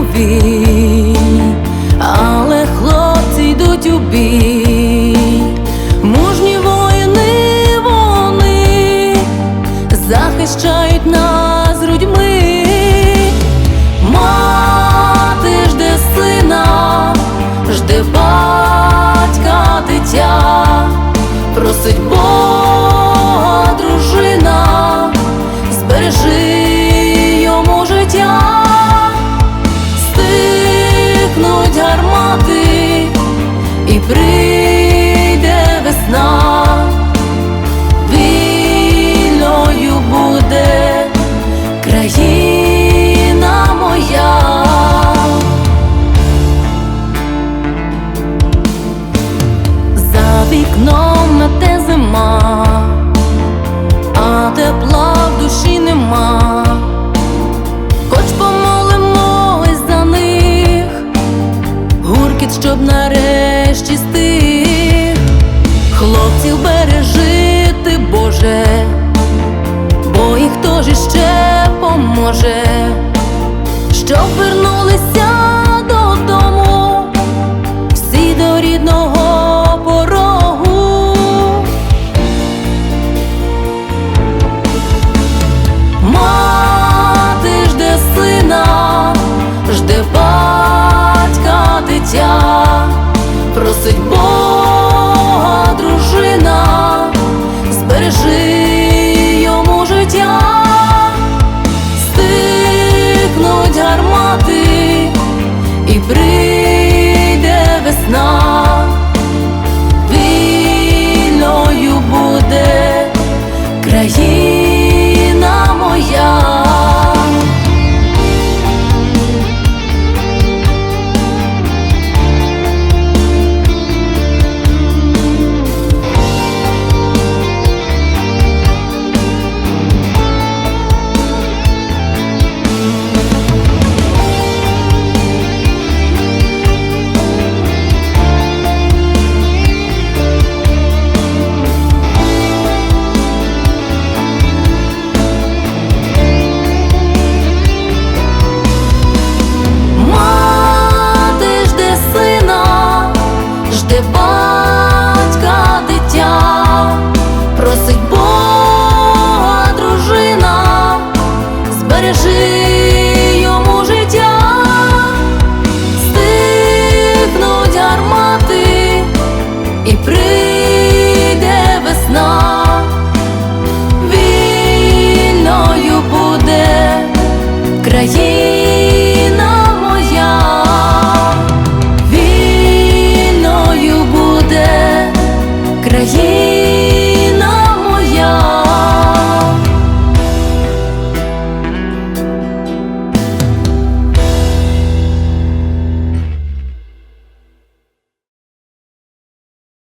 ouvir. прийде весна, вільною буде країна моя, за вікном на те зима, а тепла в душі нема. Щоб нарешті ангелів бережи ти, Боже, бо і хто ж іще поможе, збережи йому життя, стихнуть гармати і прийде весна, вільною буде країна моя, вільною буде країна.